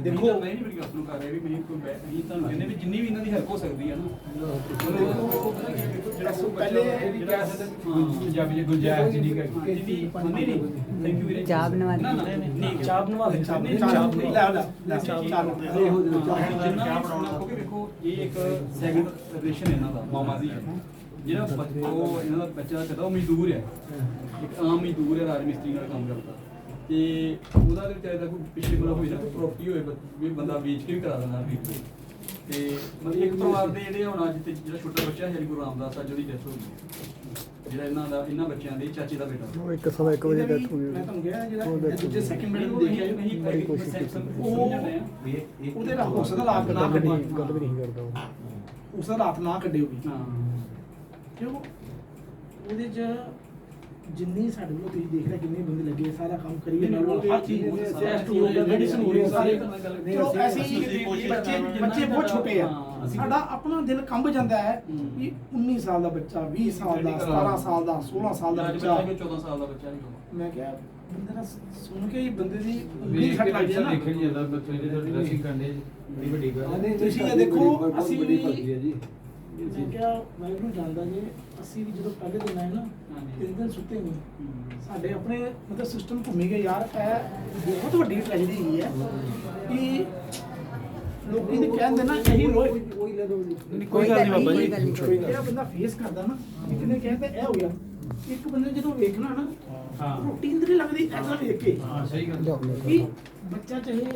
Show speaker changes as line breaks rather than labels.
ਦੇਖੋ। ਮੈਂ ਨਹੀਂ ਮੇਰੀ ਗੱਲ ਨੂੰ ਕਰ ਰਿਹਾ ਵੀ ਮੈਂ ਕੋਈ ਬੈ- ਅਸੀਂ ਤੁਹਾਨੂੰ ਕਹਿੰਦੇ ਵੀ ਜਿੰਨੀ ਵੀ ਇਹਨਾਂ ਦੀ ਹੈਲਪ ਹੋ ਸਕਦੀ ਹੈ। ਨਾ ਜਿਹੜਾ ਉਹ
ਪਹਿਲੇ
ਜਿਹੜੀ ਕਹਿ ਸਕਦੇ ਪੰਜਾਬੀ ਚ ਗੁੰਜਾਇਸ਼ ਜਿਹੜੀ ਹੈਗੀ ਜਿੰਨੀ ਨਹੀਂ ਨਹੀਂ ਥੈਂਕ ਯੂ ਵੀਰੇ
ਚਾਹ ਬਣਵਾ
ਨਾ ਨਹੀਂ
ਚਾਹ ਬਣਵਾ ਦੇ ਚਾਹ
ਨਹੀਂ,
ਚਾਹ
ਚਾਹ
ਲੈ ਲੈ ਲੈ ਚਾਹ ਚਾਹ
ਜਿੰਨਾ ਕਿਉਂਕਿ ਵੇਖੋ ਇਹ ਇੱਕ ਸੈਕੰਡ ਰਿਲੇਸ਼ਨ ਇਹਨਾਂ ਦਾ ਮਾਮਾ ਦੀ ਹੈ। ਜਿਹੜਾ ਬੱਚ- ਉਹ ਇਹਨਾਂ ਦਾ ਬੱਚਾ ਦਾ ਪਿਤਾ ਉਹ ਮਜ਼ਦੂਰ ਹੈ। ਇੱਕ ਆਮ ਮਜ਼ਦੂਰ ਹੈ ਰਾਜ ਮਿਸਤਰੀ ਨਾਲ ਕੰਮ ਕਰਦਾ। ਤੇ ਉਹਦਾ ਤੇ ਵਿਚਾਰੇ ਦਾ ਕੋਈ ਪਿਛਲੇ ਕੋਲ ਹੋਈ ਨਾ ਕੋਈ ਪ੍ਰਾਪਰਟੀ ਹੋਏ ਬ- ਵੀ ਬੰਦਾ ਵੇਚ ਕੇ ਵੀ ਕਰਾ ਦਿੰਦਾ ਵੀ ਤੇ ਮਤਲਬ ਇੱਕ ਪਰਿਵਾਰ ਦੇ ਜਿਹੜੇ ਹੁਣ ਅੱਜ ਤੇ ਜਿਹੜਾ ਛੋਟਾ ਬੱਚਾ ਹੈ ਗੁਰੂ ਰਾਮਦਾਸ ਅੱਜ ਉਹਦੀ ਡੈਥ ਹੋ ਗਈ। ਹੈ। ਜਿਹੜਾ ਇਹਨਾਂ ਦਾ ਇਹਨਾਂ ਬੱਚਿਆਂ ਦੇ ਚਾਚੇ ਦਾ ਬੇਟਾ।
ਉਹ ਇੱਕ ਸਵਾ ਇੱਕ ਵਜੇ ਡੈਥ ਹੋ ਗਈ।
ਮੈਂ ਤੁਹਾਨੂੰ ਕਿਹਾ ਜਿਹੜਾ
ਉਹ death ਹੋ
ਦੂਜੇ
ਗਈ।
ਸੈਕਿੰਡ ਮਿੰਟ ਦੇਖਿਆ
ਨਹੀਂ ਨਹੀਂ
ਬੜੀ ਕੋਸ਼ਿਸ਼ ਕੀਤੀ।
ਉਹ- ਉਹਦੇ ਨਾਲ ਹੋ ਸਕਦਾ ਰਾਤ ਨਾ ਕੱਢੀ
ਗੱਲ ਵੀ ਨਹੀਂ ਕਰਦਾ ਉਹ।
ਉਸ ਦਾ ਰਾਤ ਨਾ ਕੱਢੇ ਉਹ ਵੀ।
ਹਾਂ।
ਕਿਉਂ? ਉਹਦੇ ਚ ਜਿੰਨੀ ਸਾਡੇ ਕੋਲ ਤੁਸੀਂ ਦੇਖ ਰਹੇ ਕਿੰਨੇ ਬੰਦੇ ਲੱਗੇ ਸਾਰਾ ਕੰਮ ਕਰੀਏ ਨਾਲ ਹਰ ਚੀਜ਼ ਟੈਸਟ ਹੋ ਰਿਹਾ ਮੈਡੀਸਨ ਹੋ ਰਹੀ ਸਾਰੇ। ਚਲੋ ਐਸੀ ਬੱਚੇ ਬੱਚੇ ਬਹੁਤ ਛੋਟੇ ਆ। ਸਾਡਾ ਆਪਣਾ ਦਿਲ ਕੰਬ ਜਾਂਦਾ ਹੈ ਵੀ 19 ਸਾਲ ਦਾ ਬੱਚਾ 20 ਸਾਲ ਦਾ 17 ਸਾਲ ਦਾ 16 ਸਾਲ ਦਾ ਬੱਚਾ।
ਬੱਚਾ 14 ਸਾਲ ਦਾ ਬੱਚਾ ਹੈ
ਮੈਂ ਕਿਹਾ ਬੰਦੇ ਦਾ ਸੁਣ ਕੇ ਹੀ ਬੰਦੇ ਦੀ ਸੱਟ
ਕੇ
ਲੱਗ ਜਾਏ
ਦੇਖਣ ਜਾਂਦਾ ਬੱਚੇ ਦੇ ਡਰੈਸਿੰਗ ਕਰਨੇ ਬੜੀ ਵੱਡੀ ਗੱਲ ਹੈ।
ਤੁਸੀਂ ਇਹ ਦੇਖੋ ਅਸੀਂ ਵੀ
ਜੀ।
ਮੈਂ ਕਿਹਾ ਵਾਹਿਗੁਰੂ ਜਾਣਦਾ ਜੇ ਅਸੀਂ ਵੀ ਜਦੋਂ ਪਹਿਲੇ ਦਿਨ ਆਏ ਨਾ। ਤਿੰਨ ਦਿਨ ਸੁੱਤੇ ਨਹੀਂ। ਸਾਡੇ ਆਪਣੇ ਮਤਲਬ ਸਿਸਟਮ ਘੁੰਮੀ ਗਏ। ਯਾਰ ਇਹ ਬਹੁਤ ਵੱਡੀ ਟ੍ਰੈਜੇਡੀ ਹੈਗੀ ਹੈ ਕਿ ਲੋਕੀ ਨੇ ਕਹਿੰਦੇ ਨਾ ਇਹੀ ਰੋਏ
ਕੋਈ ਗੱਲ ਨਹੀਂ। ਬਾਬਾ ਜੀ।
ਕੋਈ ਜਿਹੜਾ ਬੰਦਾ ਫੇਸ ਕਰਦਾ ਨਾ ਨੇ ਕਹਿੰਦਾ ਇਹ ਹੋ ਗਿਆ ਇੱਕ ਬੰਦੇ ਨੇ ਜਦੋਂ ਵੇਖਣਾ ਨਾ
ਹਾਂ।
ਰੋਟੀ ਅੰਦਰ ਹੀ ਲੱਗਦੀ ਐਸਾ ਵੇਖ ਕੇ।
ਹਾਂ ਸਹੀ ਗੱਲ।
ਕਿ ਬੱਚਾ ਚਾਹੇ